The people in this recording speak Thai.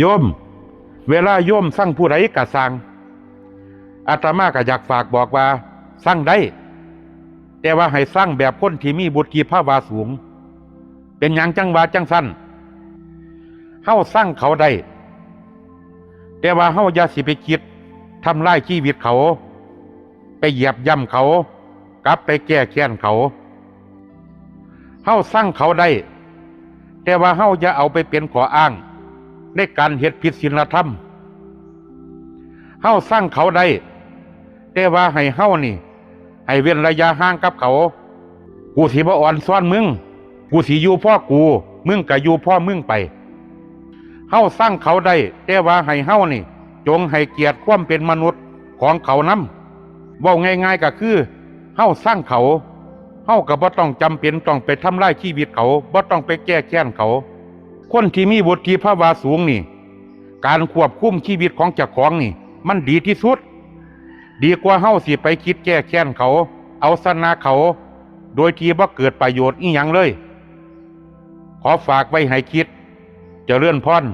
โยม เวลาโยมสั่งผู้ใดกะสั่งอาตมาก็อยากฝากบอกว่าสั่งได้ แต่ว่าให้สั่งแบบคนที่มีบุตรกีภาวาสูง เป็นอย่างจังวาจังสั้นเฮาสั่งเขาได้ แต่ว่าเฮาอย่าสิไปคิดทำลายชีวิตเขา ไปเหยียบย่ำเขา กลับไปแก้แค้นเขาเฮาสั่งเขาได้ แต่ว่าเฮาอย่าเอาไปเป็นขออ้าง ในการเหตุผิดศีลธรรมเฮาสร้างเขาได้ แต่ว่าให้เฮานี่ ให้เว้นระยะห่างกับเขา กูสิบ่อ่อนซ้อนมึง กูสิอยู่พ่อกู มึงก็อยู่พ่อมึงไป เฮาสร้างเขาได้ แต่ว่าให้เฮานี่ จงให้เกียรติความเป็นมนุษย์ของเขานำเว้าง่ายๆก็คือ เฮาสร้างเขา เฮาก็บ่ต้องจำเป็นต้องไปทำลายชีวิตเขา บ่ต้องไปแก้แค้นเขา คนที่มีบุตรีภาวาสูงนี่ การควบคุมชีวิตของเจ้าของนี่ มันดีที่สุด ดีกว่าเฮาสิไปคิดแก้แค้นเขา เอาสนาเขา โดยที่บ่เกิดประโยชน์อีหยังเลย ขอฝากไว้ให้คิดจะเลื่อนพร